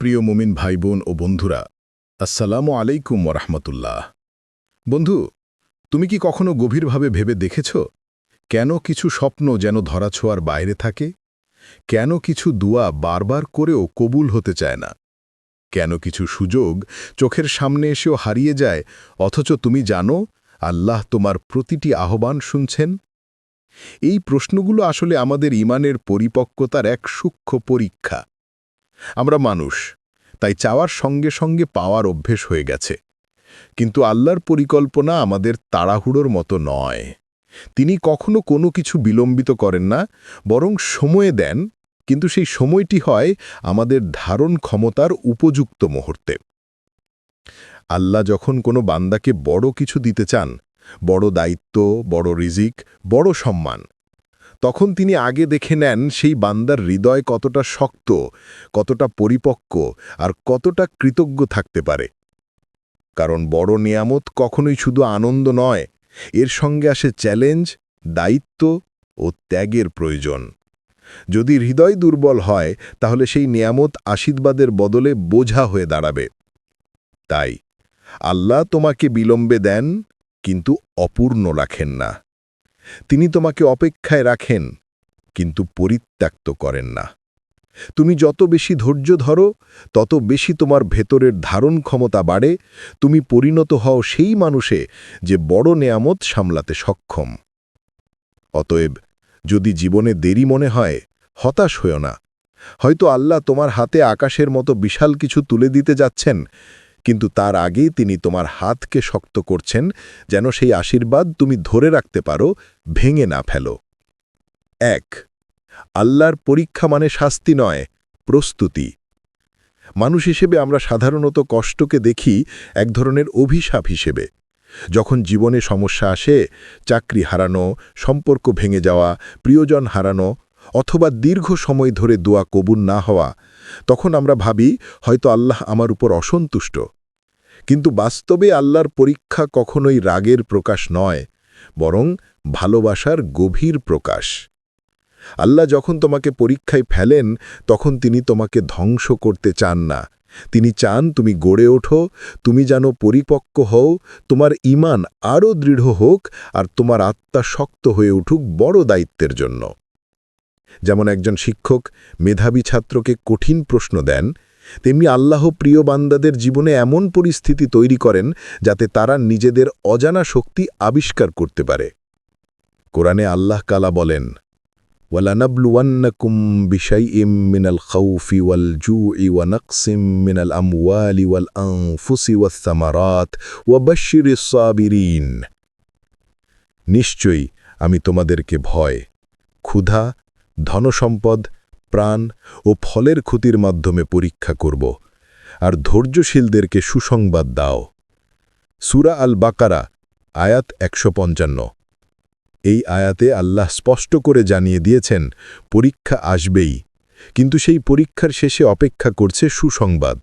প্রিয় মুমিন ভাই বোন ও বন্ধুরা, আসসালামু আলাইকুম ওরহমতুল্লাহ বন্ধু, তুমি কি কখনো গভীরভাবে ভেবে দেখেছ কেন কিছু স্বপ্ন যেন ধরাছোঁয়ার বাইরে থাকে? কেন কিছু দুয়া বারবার করেও কবুল হতে চায় না? কেন কিছু সুযোগ চোখের সামনে এসেও হারিয়ে যায়, অথচ তুমি জানো আল্লাহ তোমার প্রতিটি আহ্বান শুনছেন? এই প্রশ্নগুলো আসলে আমাদের ইমানের পরিপক্কতার এক সূক্ষ্ম পরীক্ষা। আমরা মানুষ, তাই চাওয়ার সঙ্গে সঙ্গে পাওয়ার অভ্যেস হয়ে গেছে। কিন্তু আল্লাহর পরিকল্পনা আমাদের তাড়াহুড়োর মতো নয়। তিনি কখনো কোনো কিছু বিলম্বিত করেন না, বরং সময়ে দেন, কিন্তু সেই সময়টি হয় আমাদের ধারণ ক্ষমতার উপযুক্ত মুহূর্তে। আল্লাহ যখন কোনো বান্দাকে বড় কিছু দিতে চান, বড় দায়িত্ব, বড় রিজিক, বড় সম্মান তখন তিনি আগে দেখে নেন সেই বান্দার হৃদয় কতটা শক্ত, কতটা পরিপক্ক আর কতটা কৃতজ্ঞ থাকতে পারে। কারণ বড় নিয়ামত কখনোই শুধু আনন্দ নয়, এর সঙ্গে আসে চ্যালেঞ্জ, দায়িত্ব ও ত্যাগের প্রয়োজন। যদি হৃদয় দুর্বল হয়, তাহলে সেই নিয়ামত আশীর্বাদের বদলে বোঝা হয়ে দাঁড়াবে। তাই আল্লাহ তোমাকে বিলম্বে দেন, কিন্তু অপূর্ণ রাখেন না। তিনি তোমাকে অপেক্ষায় রাখেন, কিন্তু পরিত্যক্ত করেন না। তুমি যত বেশি ধৈর্য ধরো, তত বেশি তোমার ভেতরের ধারণ ক্ষমতা বাড়ে, তুমি পরিণত হও সেই মানুষে যে বড় নেয়ামত সামলাতে সক্ষম। অতএব যদি জীবনে দেরি মনে হয়, হতাশ হয়েও না। হয়তো আল্লাহ তোমার হাতে আকাশের মতো বিশাল কিছু তুলে দিতে যাচ্ছেন কিন্তু তার আগেই তিনি তোমার হাতকে শক্ত করছেন, যেন সেই আশীর্বাদ তুমি ধরে রাখতে পারো, ভেঙে না ফেলো। এক, আল্লাহর পরীক্ষা মানে শাস্তি নয়, প্রস্তুতি। মানুষ হিসেবে আমরা সাধারণত কষ্টকে দেখি এক ধরনের অভিশাপ হিসেবে। যখন জীবনে সমস্যা আসে, চাকরি হারানো, সম্পর্ক ভেঙে যাওয়া, প্রিয়জন হারানো, অথবা দীর্ঘ সময় ধরে দোয়া কবুল না হওয়া, তখন আমরা ভাবি, হয়তো আল্লাহ আমার উপর অসন্তুষ্ট। কিন্তু বাস্তবে আল্লাহর পরীক্ষা কখনোই রাগের প্রকাশ নয়, বরং ভালোবাসার গভীর প্রকাশ। আল্লাহ যখন তোমাকে পরীক্ষায় ফেলেন, তখন তিনি তোমাকে ধ্বংস করতে চান না। তিনি চান তুমি গড়ে ওঠো, তুমি যেন পরিপক্ক হও, তোমার ইমান আরও দৃঢ় হোক আর তোমার আত্মা শক্ত হয়ে উঠুক বড় দায়িত্বের জন্য। যেমন একজন শিক্ষক মেধাবী ছাত্রকে কঠিন প্রশ্ন দেন তেমনি আল্লাহ প্রিয় বান্দাদের জীবনে এমন পরিস্থিতি তৈরি করেন যাতে তারা নিজেদের অজানা শক্তি আবিষ্কার করতে পারে কোরআনে আল্লাহ কালা বলেন ولنبلونكم بشيء من الخوف والجوع ونقص من الأموال والأنفس والثمرات وبشر الصابرين নিশ্চয়ই আমি তোমাদেরকে ভয় ক্ষুধা ধনসম্পদ প্রাণ ও ফলের ক্ষতির মাধ্যমে পরীক্ষা করব, আর ধৈর্যশীলদেরকে সুসংবাদ দাও। সুরা আল বাকারা আয়াত একশো পঞ্চান্ন। এই আয়াতে আল্লাহ স্পষ্ট করে জানিয়ে দিয়েছেন, পরীক্ষা আসবেই, কিন্তু সেই পরীক্ষার শেষে অপেক্ষা করছে সুসংবাদ।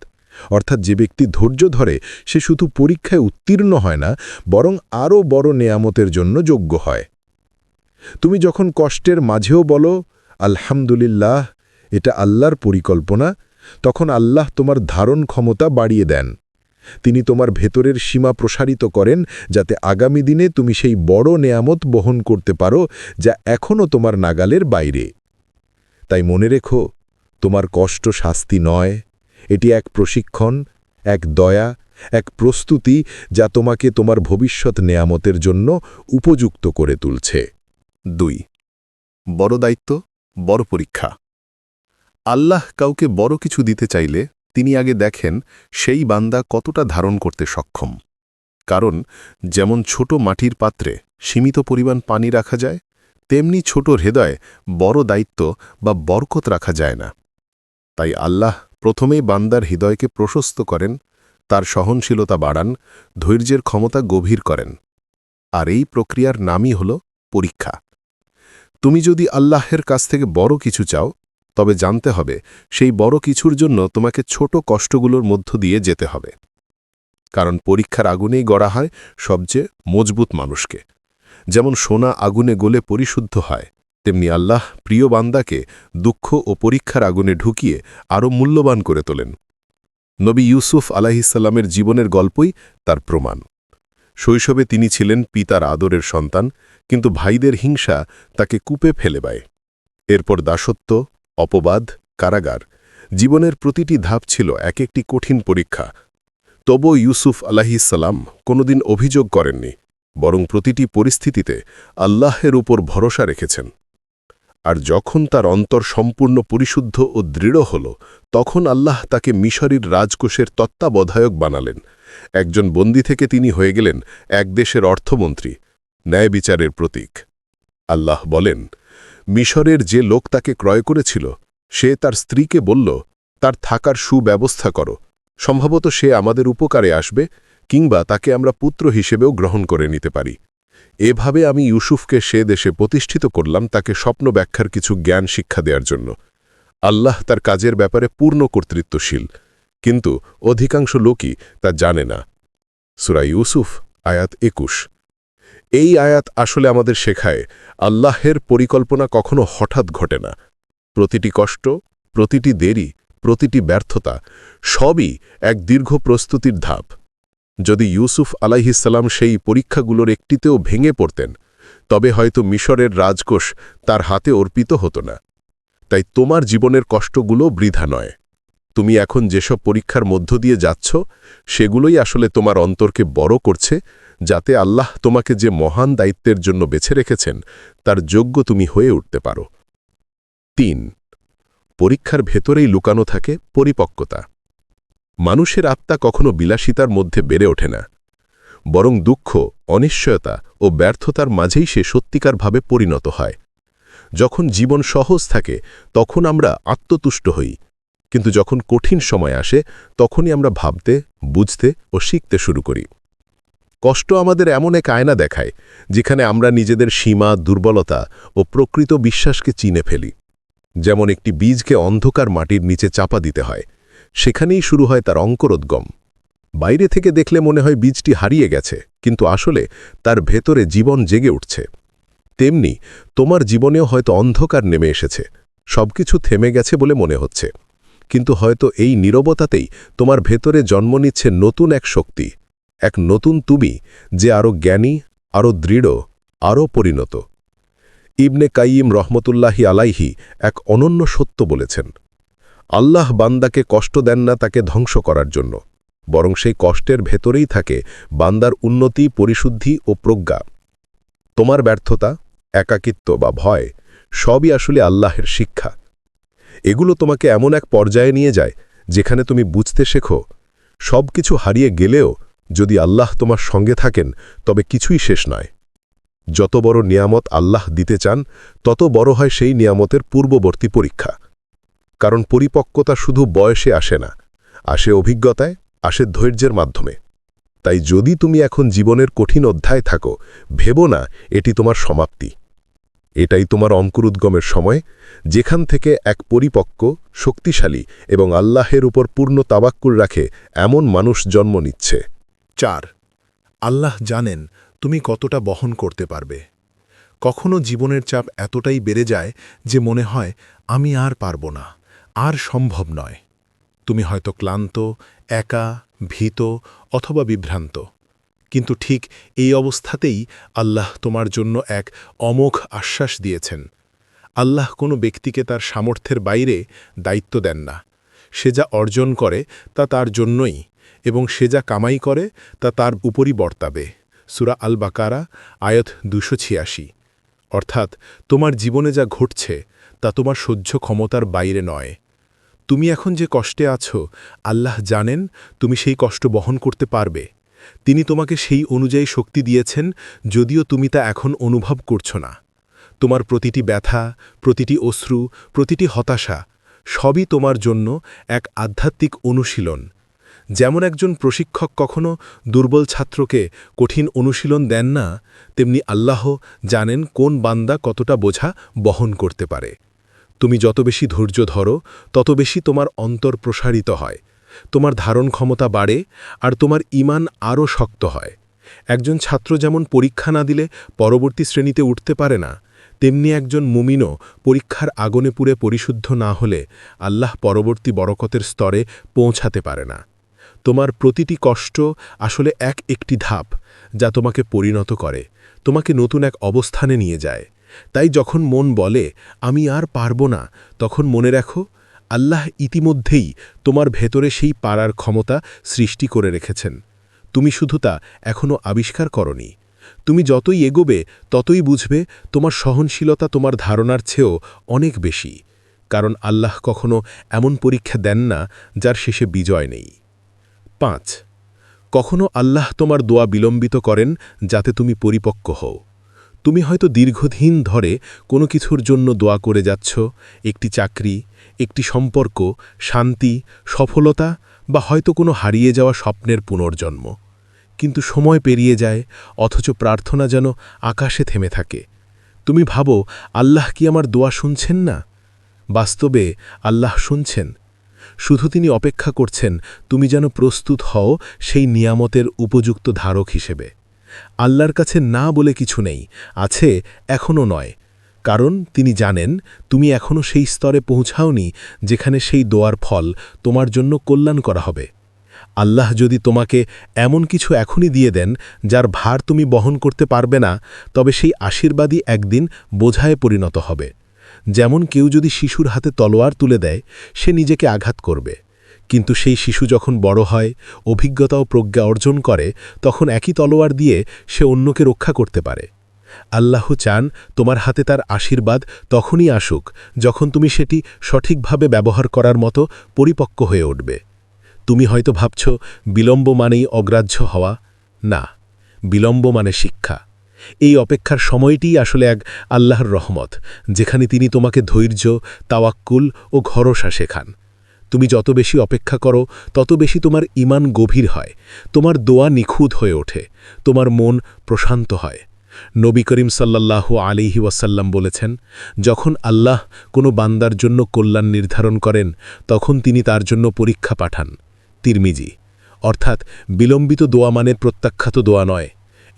অর্থাৎ যে ব্যক্তি ধৈর্য ধরে, সে শুধু পরীক্ষায় উত্তীর্ণ হয় না, বরং আরও বড় নেয়ামতের জন্য যোগ্য হয়। তুমি যখন কষ্টের মাঝেও বলো, আলহামদুলিল্লাহ এটা আল্লাহর পরিকল্পনা, তখন আল্লাহ তোমার ধারণ ক্ষমতা বাড়িয়ে দেন। তিনি তোমার ভেতরের সীমা প্রসারিত করেন যাতে আগামী দিনে তুমি সেই বড় নেয়ামত বহন করতে পারো যা এখনও তোমার নাগালের বাইরে। তাই মনে রেখো, তোমার কষ্ট শাস্তি নয়, এটি এক প্রশিক্ষণ, এক দয়া, এক প্রস্তুতি যা তোমাকে তোমার ভবিষ্যৎ নেয়ামতের জন্য উপযুক্ত করে তুলছে। দুই, বড় দায়িত্ব, বড় পরীক্ষা। আল্লাহ কাউকে বড় কিছু দিতে চাইলে তিনি আগে দেখেন সেই বান্দা কতটা ধারণ করতে সক্ষম। কারণ যেমন ছোট মাটির পাত্রে সীমিত পরিমাণ পানি রাখা যায়, তেমনি ছোট হৃদয়ে বড় দায়িত্ব বা বরকত রাখা যায় না। তাই আল্লাহ প্রথমেই বান্দার হৃদয়কে প্রশস্ত করেন, তার সহনশীলতা বাড়ান, ধৈর্যের ক্ষমতা গভীর করেন। আর এই প্রক্রিয়ার নামই হল পরীক্ষা। তুমি যদি আল্লাহের কাছ থেকে বড় কিছু চাও তবে জানতে হবে, সেই বড় কিছুর জন্য তোমাকে ছোট কষ্টগুলোর মধ্য দিয়ে যেতে হবে। কারণ পরীক্ষার আগুনেই গড়া হয় সবচেয়ে মজবুত মানুষকে। যেমন সোনা আগুনে গলে পরিশুদ্ধ হয়, তেমনি আল্লাহ প্রিয় বান্দাকে দুঃখ ও পরীক্ষার আগুনে ঢুকিয়ে আরও মূল্যবান করে তোলেন। নবী ইউসুফ আলাহিসাল্লামের জীবনের গল্পই তার প্রমাণ। শৈশবে তিনি ছিলেন পিতার আদরের সন্তান, কিন্তু ভাইদের হিংসা তাকে কূপে ফেলে বায়। এরপর দাসত্ব অপবাদ, কারাগার, জীবনের প্রতিটি ধাপ ছিল এক একটি কঠিন পরীক্ষা। তবু ইউসুফ আলাহিসাল্লাম কোনোদিন অভিযোগ করেননি, বরং প্রতিটি পরিস্থিতিতে আল্লাহের উপর ভরসা রেখেছেন। আর যখন তার অন্তর সম্পূর্ণ পরিশুদ্ধ ও দৃঢ় হল, তখন আল্লাহ তাকে মিশরের রাজকোষের তত্ত্বাবধায়ক বানালেন। একজন বন্দী থেকে তিনি হয়ে গেলেন এক দেশের অর্থমন্ত্রী ন্যায় বিচারের প্রতীক। আল্লাহ বলেন মিশরের যে লোক তাকে ক্রয় করেছিল, সে তার স্ত্রীকে বলল, তার থাকার সুব্যবস্থা করো। সম্ভবত সে আমাদের উপকারে আসবে, কিংবা তাকে আমরা পুত্র হিসেবেও গ্রহণ করে নিতে পারি। এভাবে আমি ইউসুফকে সে দেশে প্রতিষ্ঠিত করলাম তাকে স্বপ্ন ব্যাখ্যার কিছু জ্ঞান শিক্ষা দেওয়ার জন্য। আল্লাহ তার কাজের ব্যাপারে পূর্ণ কর্তৃত্বশীল, কিন্তু অধিকাংশ লোকই তা জানে না। সুরা ইউসুফ, আয়াত একুশ। এই আয়াত আসলে আমাদের শেখায়, আল্লাহের পরিকল্পনা কখনো হঠাৎ ঘটে না। প্রতিটি কষ্ট, প্রতিটি দেরি, প্রতিটি ব্যর্থতা, সবই এক দীর্ঘ প্রস্তুতির ধাপ। যদি ইউসুফ আলাইহিসাল্লাম সেই পরীক্ষাগুলোর একটিতেও ভেঙে পড়তেন, তবে হয়তো মিশরের রাজকোষ তার হাতে অর্পিত হতো না। তাই তোমার জীবনের কষ্টগুলো বৃথা নয়। তুমি এখন যেসব পরীক্ষার মধ্য দিয়ে যাচ্ছ, সেগুলোই আসলে তোমার অন্তরকে বড় করছে যাতে আল্লাহ তোমাকে যে মহান দায়িত্বের জন্য বেছে রেখেছেন, তার যোগ্য তুমি হয়ে উঠতে পারো। তিন, পরীক্ষার ভেতরেই লুকানো থাকে পরিপক্কতা। মানুষের আত্মা কখনো বিলাসিতার মধ্যে বেড়ে ওঠে না, বরং দুঃখ, অনিশ্চয়তা ও ব্যর্থতার মাঝেই সে সত্যিকারভাবে পরিণত হয়। যখন জীবন সহজ থাকে, তখন আমরা আত্মতুষ্ট হই, কিন্তু যখন কঠিন সময় আসে, তখনই আমরা ভাবতে, বুঝতে ও শিখতে শুরু করি। কষ্ট আমাদের এমন এক আয়না দেখায়, যেখানে আমরা নিজেদের সীমা, দুর্বলতা ও প্রকৃত বিশ্বাসকে চিনে ফেলি। যেমন একটি বীজকে অন্ধকার মাটির নিচে চাপা দিতে হয়, সেখানেই শুরু হয় তার অঙ্করোদ্গম। বাইরে থেকে দেখলে মনে হয় বীজটি হারিয়ে গেছে, কিন্তু আসলে তার ভেতরে জীবন জেগে উঠছে। তেমনি, তোমার জীবনেও হয়তো অন্ধকার নেমে এসেছে, সবকিছু থেমে গেছে বলে মনে হচ্ছে। কিন্তু হয়তো এই নীরবতাতেই তোমার ভেতরে জন্ম নিচ্ছে নতুন এক শক্তি এক নতুন তুমি যে আরও জ্ঞানী আরও দৃঢ় আরও পরিণত। ইবনে কাইম রহমতুল্লাহি আলাইহি এক অনন্য সত্য বলেছেন, আল্লাহ বান্দাকে কষ্ট দেন না তাকে ধ্বংস করার জন্য, বরং সেই কষ্টের ভেতরেই থাকে বান্দার উন্নতি, পরিশুদ্ধি ও প্রজ্ঞা। তোমার ব্যর্থতা, একাকিত্ব বা ভয় সবই আসলে আল্লাহের শিক্ষা। এগুলো তোমাকে এমন এক পর্যায়ে নিয়ে যায় যেখানে তুমি বুঝতে শেখো সব কিছু হারিয়ে গেলেও যদি আল্লাহ তোমার সঙ্গে থাকেন, তবে কিছুই শেষ নয়। যত বড় নিয়ামত আল্লাহ দিতে চান, তত বড় হয় সেই নিয়ামতের পূর্ববর্তী পরীক্ষা। কারণ পরিপক্কতা শুধু বয়সে আসে না, আসে অভিজ্ঞতায়, আসে ধৈর্যের মাধ্যমে। তাই যদি তুমি এখন জীবনের কঠিন অধ্যায় থাকো, ভেবো না এটি তোমার সমাপ্তি। এটাই তোমার অঙ্কুরুদ্গমের সময়, যেখান থেকে এক পরিপক্ক, শক্তিশালী এবং আল্লাহের উপর পূর্ণ তাবাক্কুর রাখে এমন মানুষ জন্ম নিচ্ছে। চার, আল্লাহ জানেন তুমি কতটা বহন করতে পারবে। কখনো জীবনের চাপ এতটাই বেড়ে যায় যে মনে হয়, আমি আর পারব না, আর সম্ভব নয়। তুমি হয়তো ক্লান্ত, একা, ভীত অথবা বিভ্রান্ত। কিন্তু ঠিক এই অবস্থাতেই আল্লাহ তোমার জন্য এক অমোঘ আশ্বাস দিয়েছেন। আল্লাহ কোনো ব্যক্তিকে তার সামর্থ্যের বাইরে দায়িত্ব দেন না। সে যা অর্জন করে তা তার জন্যই। এবং সে যা কামাই করে তা তার উপরই বর্তাবে। সুরা আল বাকারা আয়ত দুশো ছিয়াশি। অর্থাৎ, তোমার জীবনে যা ঘটছে, তা তোমার সহ্য ক্ষমতার বাইরে নয়। তুমি এখন যে কষ্টে আছো, আল্লাহ জানেন তুমি সেই কষ্ট বহন করতে পারবে। তিনি তোমাকে সেই অনুযায়ী শক্তি দিয়েছেন, যদিও তুমি তা এখন অনুভব করছ না। তোমার প্রতিটি ব্যথা, প্রতিটি অশ্রু, প্রতিটি হতাশা সবই তোমার জন্য এক আধ্যাত্মিক অনুশীলন। যেমন একজন প্রশিক্ষক কখনো দুর্বল ছাত্রকে কঠিন অনুশীলন দেন না, তেমনি আল্লাহ জানেন কোন বান্দা কতটা বোঝা বহন করতে পারে। তুমি যত বেশি ধৈর্য ধরো, তত বেশি তোমার অন্তর প্রসারিত হয়, তোমার ধারণ ক্ষমতা বাড়ে, আর তোমার ইমান আরও শক্ত হয়। একজন ছাত্র যেমন পরীক্ষা না দিলে পরবর্তী শ্রেণীতে উঠতে পারে না, তেমনি একজন মুমিনও পরীক্ষার আগুনে পুড়ে পরিশুদ্ধ না হলে আল্লাহ পরবর্তী বরকতের স্তরে পৌঁছাতে পারে না। তোমার প্রতিটি কষ্ট আসলে এক একটি ধাপ যা তোমাকে পরিণত করে, তোমাকে নতুন এক অবস্থানে নিয়ে যায়। তাই যখন মন বলে, আমি আর পারব না, তখন মনে রাখো, আল্লাহ ইতিমধ্যেই তোমার ভেতরে সেই পারার ক্ষমতা সৃষ্টি করে রেখেছেন। তুমি শুধু তা এখনও আবিষ্কার করনি। তুমি যতই এগোবে, ততই বুঝবে তোমার সহনশীলতা তোমার ধারণার চেয়েও অনেক বেশি। কারণ আল্লাহ কখনো এমন পরীক্ষা দেন না, যার শেষে বিজয় নেই। পাঁচ, কখনো আল্লাহ তোমার দোয়া বিলম্বিত করেন যাতে তুমি পরিপক্ক হও। তুমি হয়তো দীর্ঘদিন ধরে কোনো কিছুর জন্য দোয়া করে যাচ্ছ, একটি চাকরি, একটি সম্পর্ক, শান্তি, সফলতা বা হয়তো কোনো হারিয়ে যাওয়া স্বপ্নের পুনর্জন্ম। কিন্তু সময় পেরিয়ে যায়, অথচ প্রার্থনা যেন আকাশে থেমে থাকে। তুমি ভাবো, আল্লাহ কি আমার দোয়া শুনছেন না? বাস্তবে আল্লাহ শুনছেন। শুধু তিনি অপেক্ষা করছেন, তুমি যেন প্রস্তুত হও সেই নিয়ামতের উপযুক্ত ধারক হিসেবে। আল্লাহর কাছে না বলে কিছু নেই, আছে এখনও নয়। কারণ তিনি জানেন, তুমি এখনও সেই স্তরে পৌঁছাওনি যেখানে সেই দোয়ার ফল তোমার জন্য কল্যাণ করা হবে। আল্লাহ যদি তোমাকে এমন কিছু এখনই দিয়ে দেন, যার ভার তুমি বহন করতে পারবে না, তবে সেই আশীর্বাদই একদিন বোঝায় পরিণত হবে। যেমন কেউ যদি শিশুর হাতে তলোয়ার তুলে দেয়, সে নিজেকে আঘাত করবে। কিন্তু সেই শিশু যখন বড় হয়, অভিজ্ঞতা ও প্রজ্ঞা অর্জন করে, তখন একই তলোয়ার দিয়ে সে অন্যকে রক্ষা করতে পারে। আল্লাহ চান তোমার হাতে তার আশীর্বাদ তখনই আসুক, যখন তুমি সেটি সঠিকভাবে ব্যবহার করার মতো পরিপক্ক হয়ে উঠবে। তুমি হয়তো ভাবছ, বিলম্ব মানেই অগ্রাহ্য হওয়া। না, বিলম্ব মানে শিক্ষা। এই অপেক্ষার সময়টিই আসলে এক আল্লাহর রহমত, যেখানে তিনি তোমাকে ধৈর্য, তাওয়াক্কুল ও ভরসা শেখান। তুমি যত বেশি অপেক্ষা করো, তত বেশি তোমার ইমান গভীর হয়, তোমার দোয়া নিখুঁত হয়ে ওঠে, তোমার মন প্রশান্ত হয়। নবী করিম সাল্লাল্লাহু আলিহি ওয়াসাল্লাম বলেছেন, যখন আল্লাহ কোনো বান্দার জন্য কল্যাণ নির্ধারণ করেন, তখন তিনি তার জন্য পরীক্ষা পাঠান। তিরমিজি, অর্থাৎ বিলম্বিত দোয়া মানের প্রত্যাখ্যাত দোয়া নয়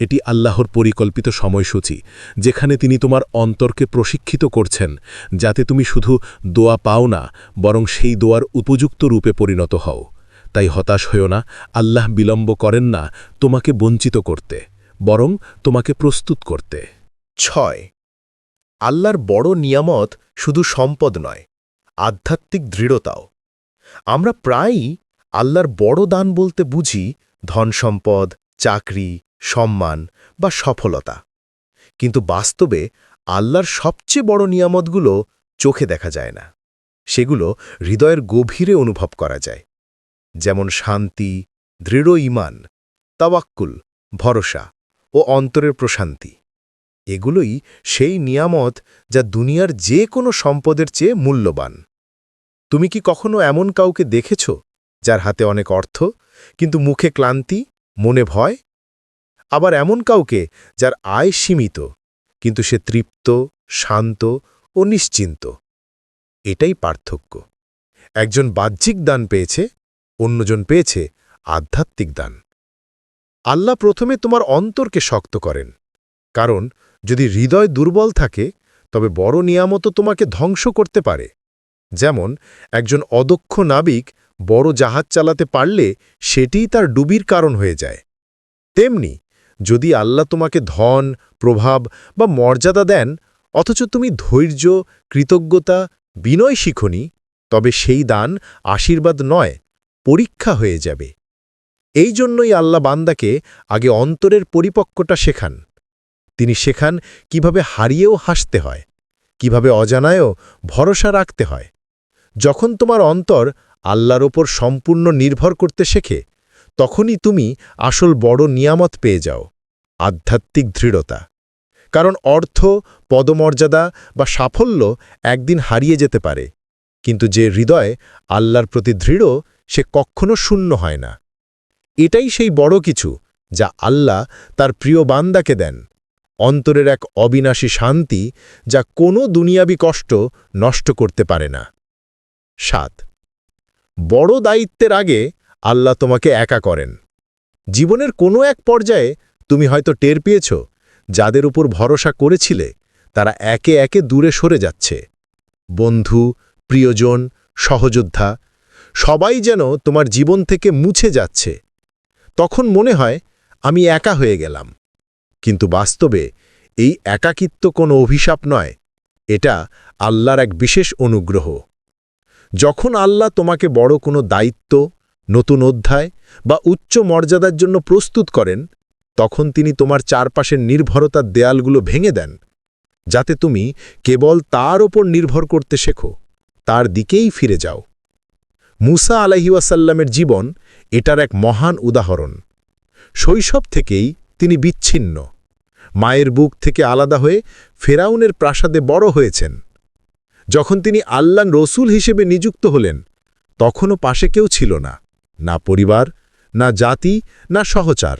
এটি আল্লাহর পরিকল্পিত সময়সূচি, যেখানে তিনি তোমার অন্তরকে প্রশিক্ষিত করছেন, যাতে তুমি শুধু দোয়া পাও না, বরং সেই দোয়ার উপযুক্ত রূপে পরিণত হও। তাই হতাশ হয়েও না, আল্লাহ বিলম্ব করেন না তোমাকে বঞ্চিত করতে, বরং তোমাকে প্রস্তুত করতে। ছয়। আল্লাহর বড় নিয়ামত শুধু সম্পদ নয়, আধ্যাত্মিক দৃঢ়তাও। আমরা প্রায়ই আল্লাহর বড় দান বলতে বুঝি ধনসম্পদ, চাকরি সম্মান বা সফলতা। কিন্তু বাস্তবে আল্লাহর সবচেয়ে বড় নিয়ামতগুলো চোখে দেখা যায় না। সেগুলো হৃদয়ের গভীরে অনুভব করা যায়। যেমন শান্তি, দৃঢ় ইমান তাওয়াক্কুল, ভরসা ও অন্তরের প্রশান্তি। এগুলোই সেই নিয়ামত যা দুনিয়ার যে কোনো সম্পদের চেয়ে মূল্যবান। তুমি কি কখনো এমন কাউকে দেখেছ যার হাতে অনেক অর্থ, কিন্তু মুখে ক্লান্তি, মনে ভয় আবার এমন কাউকে যার আয় সীমিত, কিন্তু সে তৃপ্ত, শান্ত ও নিশ্চিন্ত। এটাই পার্থক্য। একজন বাহ্যিক দান পেয়েছে, অন্যজন পেয়েছে আধ্যাত্মিক দান। আল্লাহ প্রথমে তোমার অন্তরকে শক্ত করেন, কারণ যদি হৃদয় দুর্বল থাকে, তবে বড় নিয়ামত তোমাকে ধ্বংস করতে পারে। যেমন, একজন অদক্ষ নাবিক বড় জাহাজ চালাতে পারলে সেটিই তার ডুবির কারণ হয়ে যায়। তেমনি যদি আল্লাহ তোমাকে ধন, প্রভাব বা মর্যাদা দেন, অথচ তুমি ধৈর্য, কৃতজ্ঞতা, বিনয় শিখনি, তবে সেই দান আশীর্বাদ নয়, পরীক্ষা হয়ে যাবে। এই জন্যই আল্লাহ বান্দাকে আগে অন্তরের পরিপক্কটা শেখান। তিনি শেখান কীভাবে হারিয়েও হাসতে হয়, কীভাবে অজানায়ও ভরসা রাখতে হয়। যখন তোমার অন্তর আল্লাহর ওপর সম্পূর্ণ নির্ভর করতে শেখে তখনই তুমি আসল বড় নিয়ামত পেয়ে যাও, আধ্যাত্মিক দৃঢ়তা। কারণ অর্থ, পদমর্যাদা বা সাফল্য একদিন হারিয়ে যেতে পারে, কিন্তু যে হৃদয় আল্লাহর প্রতি দৃঢ়, সে কখনো শূন্য হয় না। এটাই সেই বড় কিছু যা আল্লাহ তার প্রিয় বান্দাকে দেন, অন্তরের এক অবিনাশী শান্তি যা কোনো দুনিয়াবি কষ্ট নষ্ট করতে পারে না। সাত। বড় দায়িত্বের আগে আল্লাহ তোমাকে একা করেন। জীবনের কোনো এক পর্যায়ে তুমি হয়তো টের পেয়েছ, যাদের উপর ভরসা করেছিলে, তারা একে একে দূরে সরে যাচ্ছে। বন্ধু, প্রিয়জন, সহযোদ্ধা, সবাই যেন তোমার জীবন থেকে মুছে যাচ্ছে। তখন মনে হয়, আমি একা হয়ে গেলাম। কিন্তু বাস্তবে এই একাকিত্ব কোনো অভিশাপ নয়, এটা আল্লাহর এক বিশেষ অনুগ্রহ। যখন আল্লাহ তোমাকে বড় কোনো দায়িত্ব নতুন অধ্যায় বা উচ্চ মর্যাদার জন্য প্রস্তুত করেন, তখন তিনি তোমার চারপাশের নির্ভরতার দেয়ালগুলো ভেঙে দেন, যাতে তুমি কেবল তার ওপর নির্ভর করতে শেখো, তার দিকেই ফিরে যাও। মুসা আলাহিওয়াসাল্লামের জীবন এটার এক মহান উদাহরণ। শৈশব থেকেই তিনি বিচ্ছিন্ন, মায়ের বুক থেকে আলাদা হয়ে ফেরাউনের প্রাসাদে বড় হয়েছেন। যখন তিনি আল্লান রসুল হিসেবে নিযুক্ত হলেন, তখনও পাশে কেউ ছিল না। না পরিবার, না জাতি, না সহচার।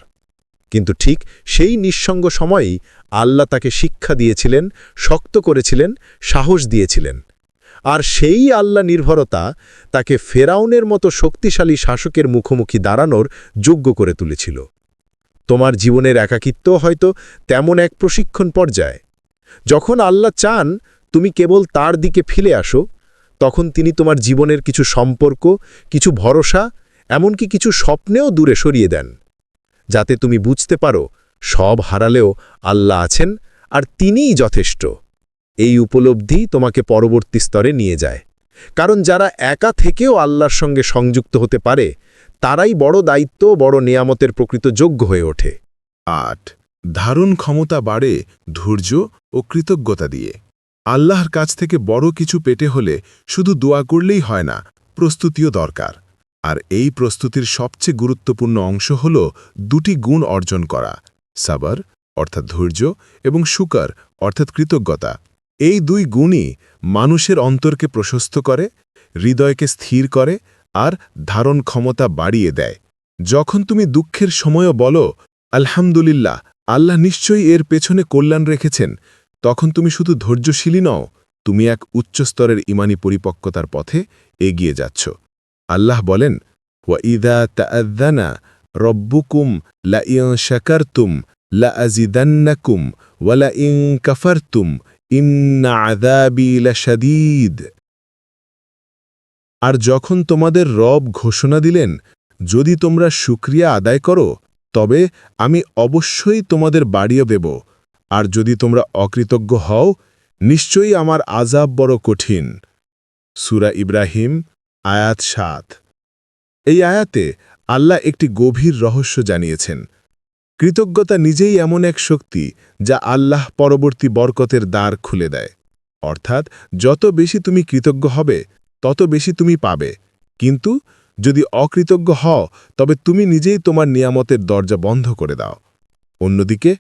কিন্তু ঠিক সেই নিঃসঙ্গ সময়েই আল্লাহ তাকে শিক্ষা দিয়েছিলেন, শক্ত করেছিলেন, সাহস দিয়েছিলেন। আর সেই আল্লাহ নির্ভরতা তাকে ফেরাউনের মতো শক্তিশালী শাসকের মুখোমুখি দাঁড়ানোর যোগ্য করে তুলেছিল। তোমার জীবনের একাকিত্ব হয়তো তেমন এক প্রশিক্ষণ পর্যায়ে। যখন আল্লাহ চান তুমি কেবল তার দিকে ফিরে আসো, তখন তিনি তোমার জীবনের কিছু সম্পর্ক, কিছু ভরসা এমনকি কিছু স্বপ্নেও দূরে সরিয়ে দেন। যাতে তুমি বুঝতে পারো, সব হারালেও আল্লাহ আছেন আর তিনিই যথেষ্ট। এই উপলব্ধি তোমাকে পরবর্তী স্তরে নিয়ে যায়। কারণ যারা একা থেকেও আল্লাহর সঙ্গে সংযুক্ত হতে পারে, তারাই বড় দায়িত্ব, বড় নিয়ামতের প্রকৃত যোগ্য হয়ে ওঠে। আট, ধারণ ক্ষমতা বাড়ে ধৈর্য ও কৃতজ্ঞতা দিয়ে। আল্লাহর কাছ থেকে বড় কিছু পেটে হলে শুধু দোয়া করলেই হয় না, প্রস্তুতিও দরকার। আর এই প্রস্তুতির সবচেয়ে গুরুত্বপূর্ণ অংশ হল দুটি গুণ অর্জন করা, সাবার, অর্থাৎ ধৈর্য, এবং শুকর অর্থাৎ কৃতজ্ঞতা। এই দুই গুণই মানুষের অন্তরকে প্রশস্ত করে, হৃদয়কে স্থির করে আর ধারণ ক্ষমতা বাড়িয়ে দেয়। যখন তুমি দুঃখের সময়ও বলো, আলহামদুলিল্লাহ, আল্লাহ নিশ্চয়ই এর পেছনে কল্যাণ রেখেছেন, তখন তুমি শুধু ধৈর্যশীলী নও, তুমি এক উচ্চস্তরের ইমানি পরিপক্কতার পথে এগিয়ে যাচ্ছ। আল্লাহ বলেন, ওয়াইদা তাআযানা রব্বুকুম লাইন শাকারতুম লাআজিদান্নাকুম ওয়ালা ইন কাফারতুম ইন্না আযাবি লাশাদীদ। আর যখন তোমাদের রব ঘোষণা দিলেন, যদি তোমরা শুক্রিয়া আদায় করো, তবে আমি অবশ্যই তোমাদের বাড়িয়ে দেব। আর যদি তোমরা অকৃতজ্ঞ হও, নিশ্চয়ই আমার আজাব বড় কঠিন। সুরা ইব্রাহিম আয়াত সাত। এই আয়াতে আল্লাহ একটি গভীর রহস্য জানিয়েছেন। কৃতজ্ঞতা নিজেই এমন এক শক্তি যা আল্লাহ পরবর্তী বরকতের দ্বার খুলে দেয়। অর্থাৎ যত বেশি তুমি কৃতজ্ঞ হবে, তত বেশি তুমি পাবে। কিন্তু যদি অকৃতজ্ঞ হও, তবে তুমি নিজেই তোমার নিয়ামতের দরজা বন্ধ করে দাও। অন্যদিকে,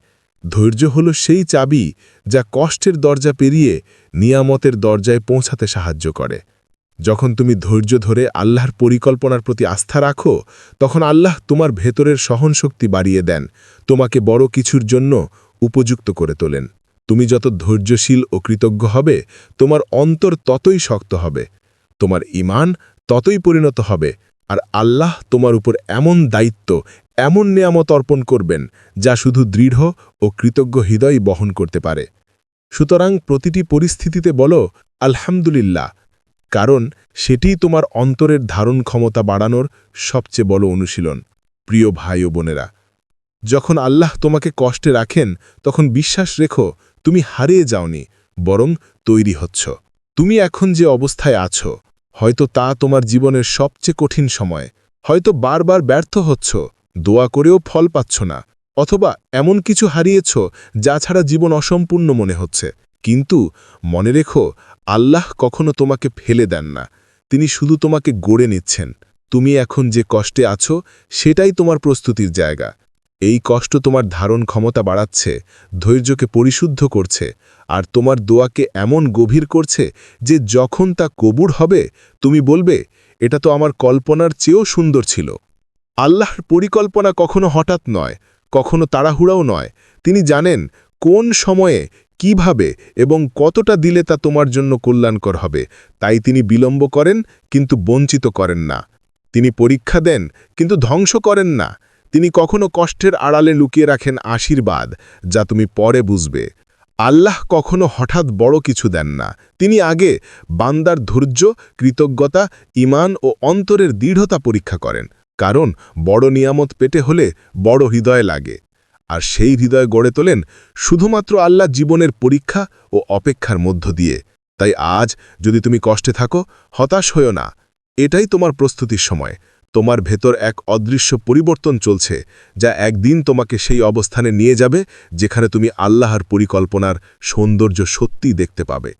ধৈর্য হল সেই চাবি যা কষ্টের দরজা পেরিয়ে নিয়ামতের দরজায় পৌঁছাতে সাহায্য করে। যখন তুমি ধৈর্য ধরে আল্লাহর পরিকল্পনার প্রতি আস্থা রাখো, তখন আল্লাহ তোমার ভেতরের সহনশক্তি বাড়িয়ে দেন, তোমাকে বড় কিছুর জন্য উপযুক্ত করে তোলেন। তুমি যত ধৈর্যশীল ও কৃতজ্ঞ হবে, তোমার অন্তর ততই শক্ত হবে, তোমার ইমান ততই পরিণত হবে, আর আল্লাহ তোমার উপর এমন দায়িত্ব, এমন নেয়ামত অর্পণ করবেন, যা শুধু দৃঢ় ও কৃতজ্ঞ হৃদয় বহন করতে পারে। সুতরাং প্রতিটি পরিস্থিতিতে বলো, আলহামদুলিল্লাহ। কারণ সেটিই তোমার অন্তরের ধারণ ক্ষমতা বাড়ানোর সবচেয়ে বড় অনুশীলন, প্রিয় ভাই ও বোনেরা। যখন আল্লাহ তোমাকে কষ্টে রাখেন, তখন বিশ্বাস রেখো, তুমি হারিয়ে যাওনি, বরং তৈরি হচ্ছ। তুমি এখন যে অবস্থায় আছো, হয়তো তা তোমার জীবনের সবচেয়ে কঠিন সময়। হয়তো বারবার ব্যর্থ হচ্ছ, দোয়া করেও ফল পাচ্ছ না, অথবা এমন কিছু হারিয়েছ, যা ছাড়া জীবন অসম্পূর্ণ মনে হচ্ছে। কিন্তু মনে রেখো, আল্লাহ কখনো তোমাকে ফেলে দেন না। তিনি শুধু তোমাকে গড়ে নিচ্ছেন। তুমি এখন যে কষ্টে আছো, সেটাই তোমার প্রস্তুতির জায়গা। এই কষ্ট তোমার ধারণ ক্ষমতা বাড়াচ্ছে, ধৈর্যকে পরিশুদ্ধ করছে, আর তোমার দোয়াকে এমন গভীর করছে যে যখন তা কবুর হবে, তুমি বলবে, এটা তো আমার কল্পনার চেয়েও সুন্দর ছিল। আল্লাহর পরিকল্পনা কখনো হঠাৎ নয়, কখনো তাড়াহুড়াও নয়। তিনি জানেন, কোন সময়ে কীভাবে এবং কতটা দিলে তা তোমার জন্য কল্যাণকর হবে? তাই তিনি বিলম্ব করেন, কিন্তু বঞ্চিত করেন না। তিনি পরীক্ষা দেন, কিন্তু ধ্বংস করেন না। তিনি কখনো কষ্টের আড়ালে লুকিয়ে রাখেন আশীর্বাদ, যা তুমি পরে বুঝবে। আল্লাহ কখনো হঠাৎ বড় কিছু দেন না। তিনি আগে বান্দার ধৈর্য, কৃতজ্ঞতা ইমান ও অন্তরের দৃঢ়তা পরীক্ষা করেন। কারণ বড় নিয়ামত পেটে হলে বড় হৃদয় লাগে। আর সেই হৃদয় গড়ে তোলেন শুধুমাত্র আল্লাহ জীবনের পরীক্ষা ও অপেক্ষার মধ্য দিয়ে। তাই আজ যদি তুমি কষ্টে থাকো, হতাশ হও না। এটাই তোমার প্রস্তুতির সময়। তোমার ভেতর এক অদৃশ্য পরিবর্তন চলছে, যা একদিন তোমাকে সেই অবস্থানে নিয়ে যাবে, যেখানে তুমি আল্লাহর পরিকল্পনার সৌন্দর্য সত্যিই দেখতে পাবে।